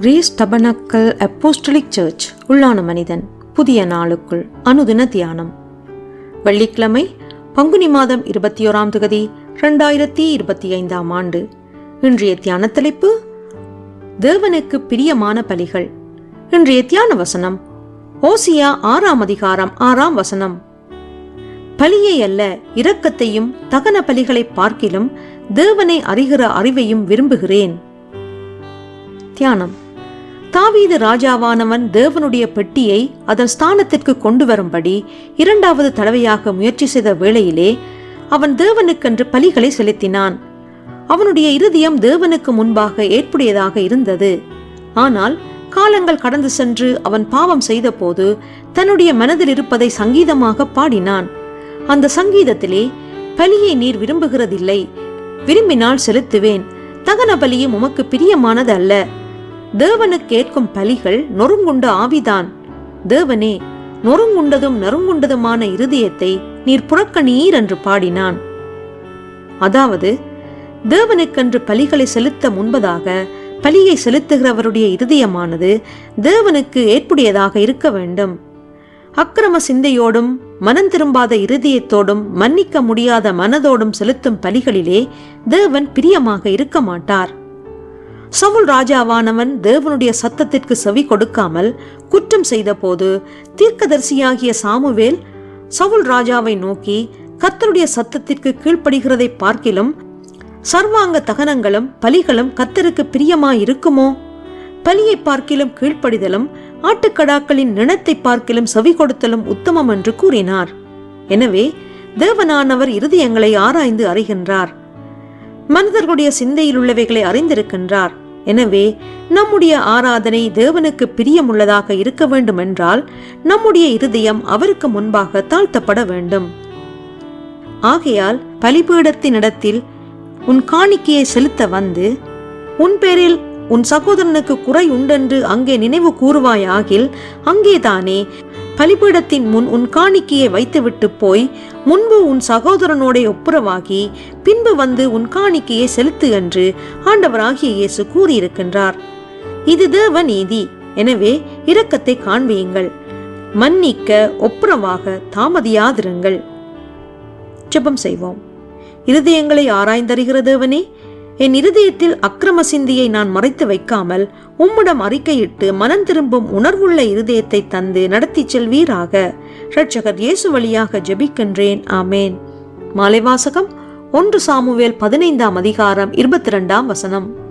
Raise tabernacle apostolic search உள்ளான மனிதன் புதிய நாளுக்குள் அனுதின தியானம். வெள்ளிக்கிழமை பங்குனி மாதம் இருபத்தி ஓராம் தொகுதி ரெண்டாயிரத்தி இருபத்தி ஐந்தாம் ஆண்டு. இன்றைய தியான தலைப்பு தேவனுக்கு பிரியமான பலிகள். இன்றைய தியான வசனம் ஓசியா ஆறாம் அதிகாரம் ஆறாம் வசனம். பலியை அல்ல இரக்கத்தையும் தகன பலிகளை பார்க்கிலும் தேவனை அறிகிற அறிவையும் விரும்புகிறேன். தியானம். தாவீது ராஜாவானவன் தேவனுடைய பெட்டியை அதன் ஸ்தானத்திற்கு கொண்டு வரும்படி இரண்டாவது தடவையாக முயற்சி செய்த வேளையிலே அவன் தேவனுக்கென்று பலிகளை செலுத்தினான். அவனுடைய இருதயம் தேவனுக்கு முன்பாக ஏற்புடையதாக இருந்தது. ஆனால் காலங்கள் கடந்து சென்று அவன் பாவம் செய்தபோது தன்னுடைய மனதில் இருப்பதை சங்கீதமாக பாடினான். அந்த சங்கீதத்திலே பலியை நீர் விரும்புகிறதில்லை. விரும்பினால் செலுத்துவேன். தகன பலியும் உமக்கு பிரியமானது அல்ல தேவனுக்கு கேட்கும் பலிகள் நொறுங்குண்ட ஆவிதான். தேவனே நொறுங்குண்டதும் நறுங்குண்டதுமான இருதயத்தை நீர் புறக்கணீர் என்று பாடினான். அதாவது தேவனுக்கென்று பலிகளை செலுத்த முன்பதாக பலியை செலுத்துகிறவருடைய இருதயமானது தேவனுக்கு ஏற்புடையதாக இருக்க வேண்டும். அக்கிரம சிந்தையோடும் மனம் திரும்பாத இருதயத்தோடும் மன்னிக்க முடியாத மனதோடும் செலுத்தும் பலிகளிலே தேவன் பிரியமாக இருக்க மாட்டார். சவுல் ராஜாவானவன் தேவனுடைய சத்தத்திற்கு செவி கொடுக்காமல் குற்றம் செய்தபோது தீர்க்கதரிசியாகிய சாமுவேல் சவுல் ராஜாவை நோக்கி கத்தருடைய சத்தத்திற்கு கீழ்ப்படுகிறதை பார்க்கிலும் சர்வாங்க தகனங்களும் பலிகளும் கத்தருக்கு பிரியமாயிருக்குமோ? பலியை பார்க்கிலும் கீழ்ப்படிதலும் ஆட்டுக்கடாக்களின் நினத்தை பார்க்கிலும் செவி கொடுத்தலும் உத்தமம் என்று கூறினார். எனவே தேவனானவர் இருதயங்களை ஆராய்ந்து அறிகின்றார். மனிதர்களுடைய சிந்தையில் உள்ளவைகளை அறிந்திருக்கின்றார். எனவே நம்முடைய ஆராதனை தேவனுக்கு பிரியமுள்ளதாக இருக்க வேண்டுமென்றால் நம்முடைய இருதயம் அவருக்கு முன்பாக தாழ்த்தப்பட வேண்டும். ஆகையால் பலிபீடத்தினிடத்தில் உன் காணிக்கையை செலுத்த வந்து உன் பேரில் உன் சகோதரனுக்கு குறை உண்டென்று அங்கே நினைவு கூறுவாயாகில் அங்கேதானே பலிபீடத்தின் முன் உன் காணிக்கையை வைத்துவிட்டு போய் முன்பு உன் சகோதரனோட ஒப்புரவாகி பின்பு வந்து உன் காணிக்கையை செலுத்து என்று ஆண்டவராகிய இயேசு கூறியிருக்கின்றார். இது தேவ நீதி எனவே இரக்கத்தை காண்பியுங்கள். மன்னிக்க ஒப்புரவாக தாமதியாதிருங்கள். ஜெபம் செய்வோம். இருதயங்களை ஆராய்ந்தறிகிற தேவனே என் இருதயத்தில் அக்கிரம சிந்தியை நான் மறைத்து வைக்காமல் உம்மிடம் அறிக்கையிட்டு மனம் திரும்பும் உணர்வுள்ள இருதயத்தை தந்து நடத்தி செல்வீராக. ரட்சகர் இயேசு வழியாக ஜெபிக்கின்றேன். ஆமேன். மாலைவாசகம் ஒன்று சாமுவேல் பதினைந்தாம் அதிகாரம் இருபத்தி ரெண்டாம் வசனம்.